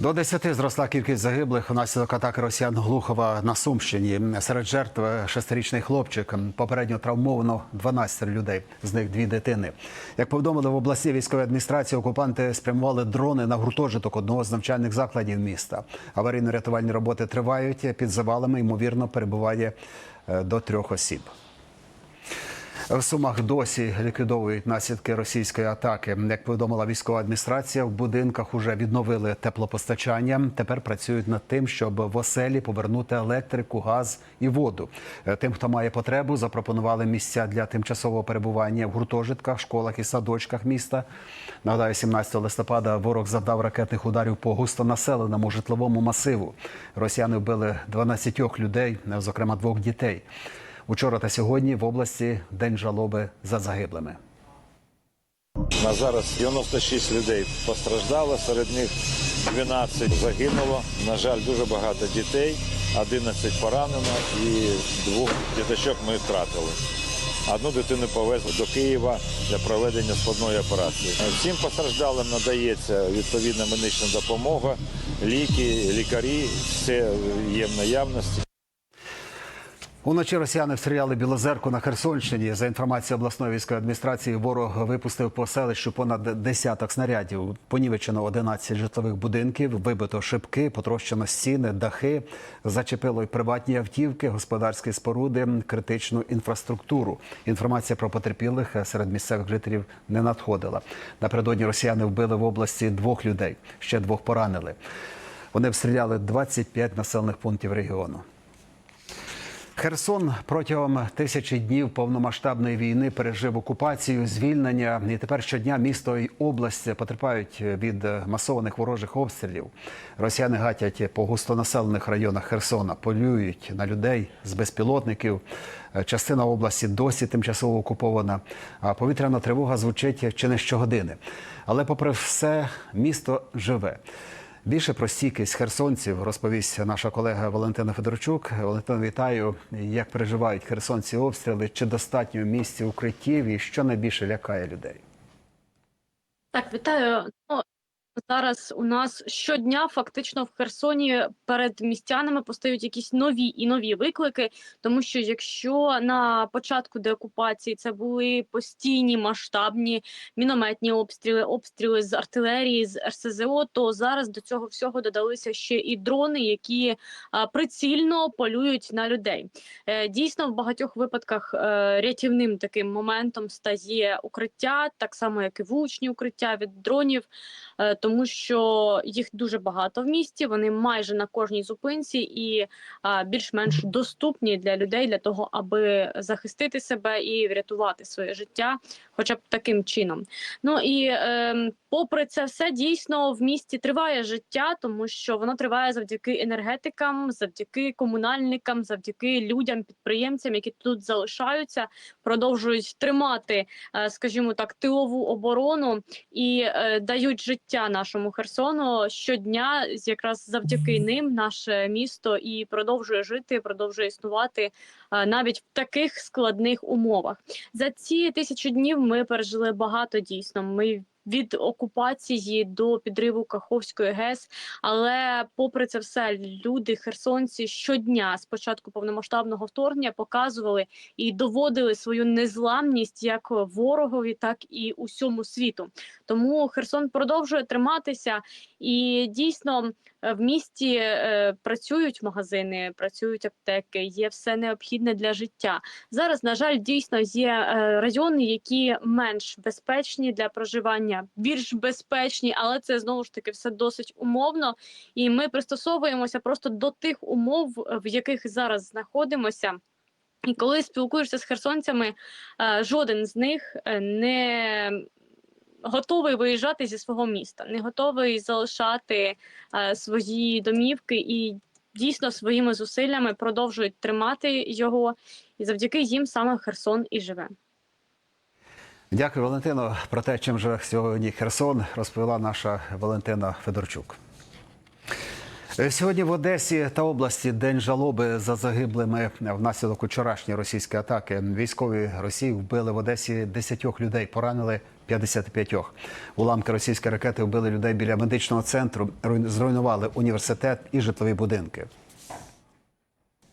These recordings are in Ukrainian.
До 10 зросла кількість загиблих внаслідок атаки росіян Глухова на Сумщині. Серед жертв шестирічний хлопчик. Попередньо травмовано 12 людей, з них дві дитини. Як повідомили в обласній військовій адміністрації, окупанти спрямували дрони на гуртожиток одного з навчальних закладів міста. Аварійно-рятувальні роботи тривають. Під завалами ймовірно перебуває е, до трьох осіб. В Сумах досі ліквідовують наслідки російської атаки. Як повідомила військова адміністрація, в будинках уже відновили теплопостачання. Тепер працюють над тим, щоб в оселі повернути електрику, газ і воду. Е, Тим, хто має потребу, запропонували місця для тимчасового перебування в гуртожитках, школах і садочках міста. Нагадаю, 17 листопада ворог завдав ракетних ударів по густонаселеному житловому масиву. Росіяни вбили 12 людей, зокрема двох дітей. Учора та сьогодні в області день жалоби за загиблими. На зараз 96 людей постраждало, серед них 12 загинуло. На жаль, дуже багато дітей, 11 поранено і двох діточок ми втратили. Одну дитину повезли до Києва для проведення складної операції. Всім постраждалим надається відповідна медична допомога, ліки, лікарі, все є в наявності. Уночі росіяни встріляли Білозерку на Херсонщині. За інформацією обласної військової адміністрації, ворог випустив по селищу понад десяток снарядів. Понівечено 11 житлових будинків, вибито шибки, потрощено стіни, дахи, зачепило й приватні автівки, господарські споруди, критичну інфраструктуру. Інформація про потерпілих серед місцевих жителів не надходила. Напередодні росіяни вбили в області двох людей, ще двох поранили. Вони обстріляли 25 населених пунктів регіону. Херсон протягом тисячі днів повномасштабної війни пережив окупацію, звільнення. І тепер щодня місто і область потерпають від масованих ворожих обстрілів. Росіяни гатять по густонаселених районах Херсона, полюють на людей з безпілотників. Частина області досі тимчасово окупована. А повітряна тривога звучить чи не щогодини. Але, попри все, місто живе. Більше про стійкість херсонців розповість наша колега Валентина Федорчук. Валентина, вітаю. Як переживають херсонці обстріли? Чи достатньо місць укриттів і що найбільше лякає людей? Так, вітаю. Ну, зараз у нас щодня фактично в Херсоні перед містянами постають якісь нові і нові виклики, тому що якщо на початку деокупації це були постійні масштабні мінометні обстріли, обстріли з артилерії, з РСЗО, то зараз до цього всього додалися ще і дрони, які прицільно полюють на людей. Е, Дійсно, в багатьох випадках е, рятівним таким моментом стає укриття, так само як і вуличні укриття від дронів, е, тому що їх дуже багато в місті. Вони майже на кожній зупинці і більш-менш доступні для людей для того, аби захистити себе і врятувати своє життя, хоча б таким чином. Ну і е, попри це все, дійсно в місті триває життя, тому що воно триває завдяки енергетикам, завдяки комунальникам, завдяки людям, підприємцям, які тут залишаються, продовжують тримати, е, скажімо так, тилову оборону і е, дають життя нашому Херсону щодня. Якраз завдяки ним наше місто і продовжує жити, продовжує існувати е, навіть в таких складних умовах. За ці тисячу днів ми пережили багато дійсно. Ми від окупації до підриву Каховської ГЕС. Але попри це все, люди, херсонці щодня з початку повномасштабного вторгнення показували і доводили свою незламність як ворогові, так і усьому світу. Тому Херсон продовжує триматися, і дійсно в місті е, працюють магазини, працюють аптеки, є все необхідне для життя. Зараз, на жаль, дійсно є е, райони, які менш безпечні для проживання, більш безпечні, але це знову ж таки все досить умовно. І ми пристосовуємося просто до тих умов, в яких зараз знаходимося. І коли спілкуєшся з херсонцями, е, жоден з них е, не готовий виїжджати зі свого міста, не готовий залишати е, свої домівки і дійсно своїми зусиллями продовжують тримати його, і завдяки їм саме Херсон і живе. Дякую, Валентино. Про те, чим живе сьогодні Херсон, розповіла наша Валентина Федорчук. Е, Сьогодні в Одесі та області день жалоби за загиблими внаслідок вчорашньої російської атаки. Військові Росії вбили в Одесі 10 людей, поранили 55. Уламки російської ракети вбили людей біля медичного центру, руйн- зруйнували університет і житлові будинки.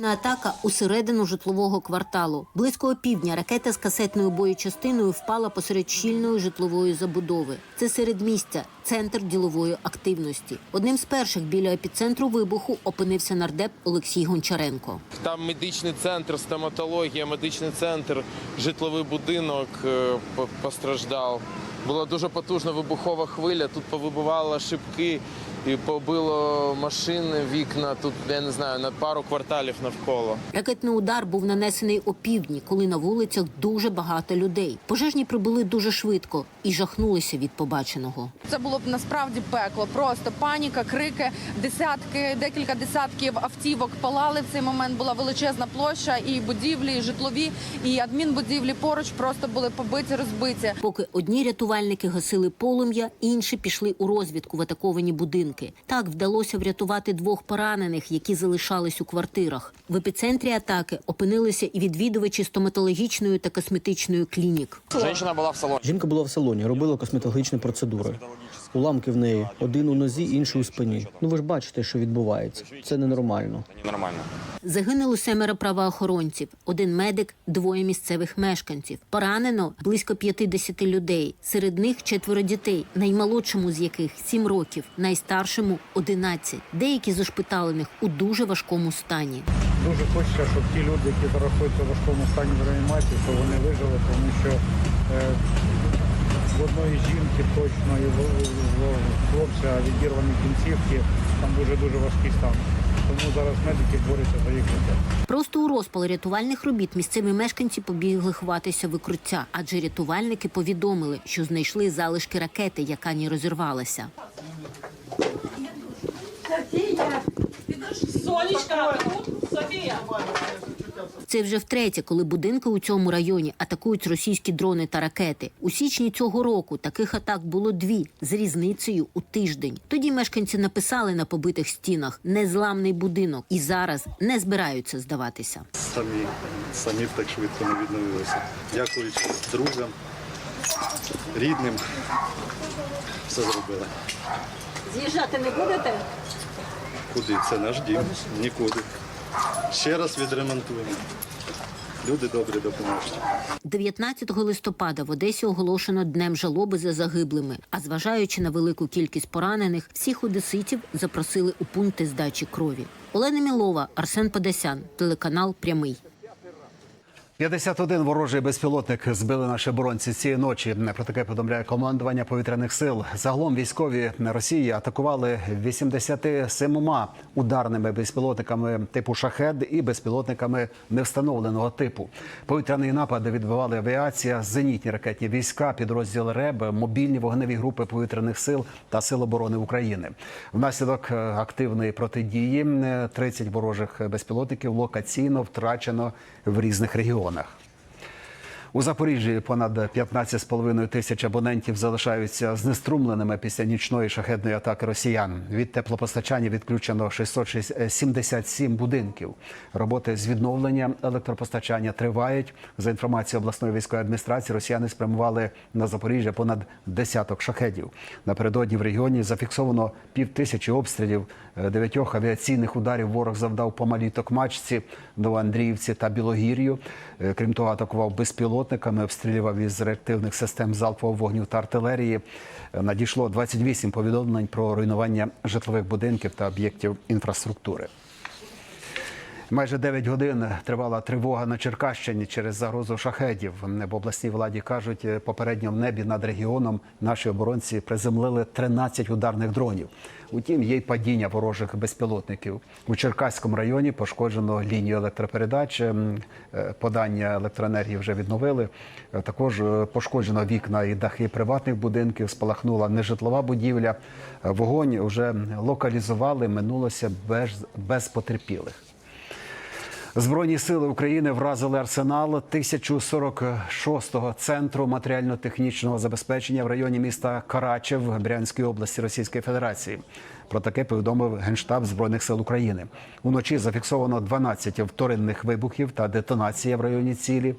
На атака усередину житлового кварталу. Близько опівдня ракета з касетною боєчастиною впала посеред щільної житлової забудови. Це середмістя, центр ділової активності. Одним з перших біля епіцентру вибуху опинився нардеп Олексій Гончаренко. Там медичний центр, стоматологія, медичний центр, житловий будинок е, постраждав. Була дуже потужна вибухова хвиля. Тут повибивало шибки і побило машини, вікна. Тут я не знаю на пару кварталів навколо. Ракетний удар був нанесений опівдні, коли на вулицях дуже багато людей. Пожежні прибули дуже швидко і жахнулися від побаченого. Це було б насправді пекло. Просто паніка, крики, десятки, декілька десятків автівок палали. В цей момент була величезна площа, і будівлі, і житлові, і адмінбудівлі поруч просто були побиті, розбиті. Поки одні рятувальники гасили полум'я, інші пішли у розвідку в атаковані будинки. Так вдалося врятувати двох поранених, які залишались у квартирах. В епіцентрі атаки опинилися і відвідувачі стоматологічної та косметичної клінік. Жінка була в салоні. Жінка була в салоні, робила косметологічні процедури. Уламки в неї один у нозі, інший у спині. Ну ви ж бачите, що відбувається. Це ненормально. Нормально. Загинули семеро правоохоронців, один медик, двоє місцевих мешканців. Поранено близько 50 людей. Серед них четверо дітей, наймолодшому з яких 7 років, найстаршому 11. Деякі з ушпиталених у дуже важкому стані. Дуже хочеться, щоб ті люди, які зараз знаходяться в важкому стані в реанімації, щоб вони вижили, тому що е, в одної жінки точно і в, в- в хлопця відірвані кінцівки, там дуже-дуже важкий стан. Тому зараз медики борються за їх життя. Просто у розпал рятувальних робіт місцеві мешканці побігли ховатися викруття, адже рятувальники повідомили, що знайшли залишки ракети, яка не розірвалася. Тут Софія. Це вже втретє, коли будинки у цьому районі атакують російські дрони та ракети. У січні цього року таких атак було дві з різницею у тиждень. Тоді мешканці написали на побитих стінах незламний будинок і зараз не збираються здаватися. самі, самі так швидко не відновилися. Дякуючи друзям, рідним, все зробили. З'їжджати не будете? Куди? Це наш дім, нікуди. Ще раз відремонтуємо. Люди добрі допоможуть. 19 листопада в Одесі оголошено днем жалоби за загиблими. А зважаючи на велику кількість поранених, всіх одеситів запросили у пункти здачі крові. Олена Мілова, Арсен Подесян, телеканал Прямий. 51 ворожий безпілотник збили наші оборонці цієї ночі. Про таке повідомляє командування повітряних сил. Загалом військові Росії атакували 87 ударними безпілотниками типу шахед і безпілотниками невстановленого типу. Повітряний напад відбивали авіація, зенітні ракетні війська, підрозділ РЕБ, мобільні вогневі групи повітряних сил та сил оборони України. Внаслідок е, активної протидії е, 30 ворожих безпілотників локаційно втрачено в різних регіонах. bonheur. У Запоріжжі понад 15,5 тисяч абонентів залишаються знеструмленими після нічної шахедної атаки росіян. Від теплопостачання відключено 677 будинків. Роботи з відновлення електропостачання тривають. За інформацією обласної військової адміністрації, росіяни спрямували на Запоріжжя понад десяток шахедів. Напередодні в регіоні зафіксовано півтисячі обстрілів. Дев'ятьох авіаційних ударів ворог завдав по малій Токмачці, Новоандріївці та Білогір'ю. Крім того, атакував безпілотниками, обстрілював із реактивних систем залпового вогню та артилерії. Надійшло 28 повідомлень про руйнування житлових будинків та об'єктів інфраструктури. Майже 9 годин тривала тривога на Черкащині через загрозу шахедів. В обласній владі кажуть, е, попередньо в небі над регіоном наші оборонці приземлили 13 ударних дронів. Утім, є й падіння ворожих безпілотників. У Черкаському районі пошкоджено лінію електропередач. Ем, е, Подання електроенергії вже відновили. Е, Також пошкоджено вікна і дахи приватних будинків. Спалахнула нежитлова будівля. Вогонь вже локалізували. Минулося без, без потерпілих. Збройні сили України вразили арсенал 1046-го центру матеріально-технічного забезпечення в районі міста Карачев Брянської області Російської Федерації. Про таке повідомив Генштаб Збройних сил України. Уночі зафіксовано 12 вторинних вибухів та детонація в районі цілі.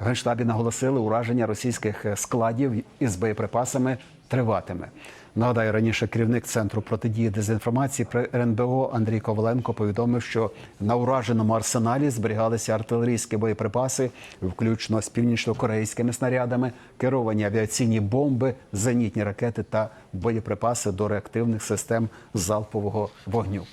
В Генштабі наголосили, ураження російських складів із боєприпасами триватиме. Нагадаю, раніше керівник центру протидії дезінформації при РНБО Андрій Коваленко повідомив, що на ураженому арсеналі зберігалися артилерійські боєприпаси, включно з північно-корейськими снарядами, керовані авіаційні бомби, зенітні ракети та боєприпаси до реактивних систем залпового вогню.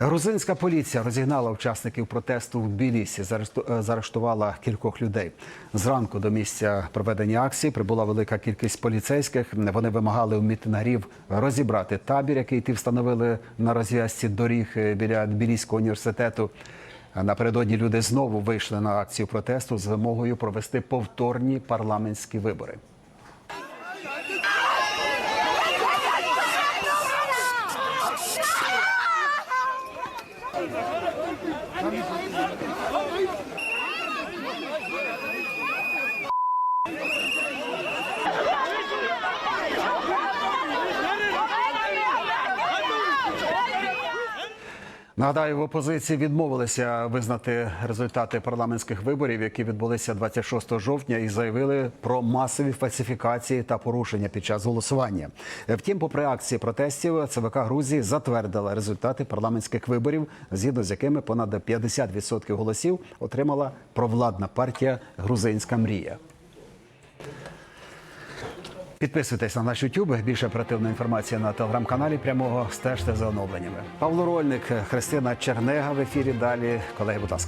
Грузинська поліція розігнала учасників протесту в Білісі, е, заарештувала кількох людей. Зранку до місця проведення акції прибула велика кількість поліцейських. Вони вимагали у мітингарів розібрати табір, який ті встановили на розв'язці доріг е, біля Тбіліського університету. Напередодні люди знову вийшли на акцію протесту з вимогою провести повторні парламентські вибори. Нагадаю, в опозиції відмовилися визнати результати парламентських виборів, які відбулися 26 жовтня, і заявили про масові фальсифікації та порушення під час голосування. Втім, попри акції протестів, ЦВК Грузії затвердила результати парламентських виборів, згідно з якими понад 50% голосів отримала провладна партія Грузинська мрія. Підписуйтесь на наш YouTube. Більше оперативної інформації на телеграм-каналі прямого стежте за оновленнями. Павло Рольник, Христина Чернега в ефірі. Далі колеги, будь ласка.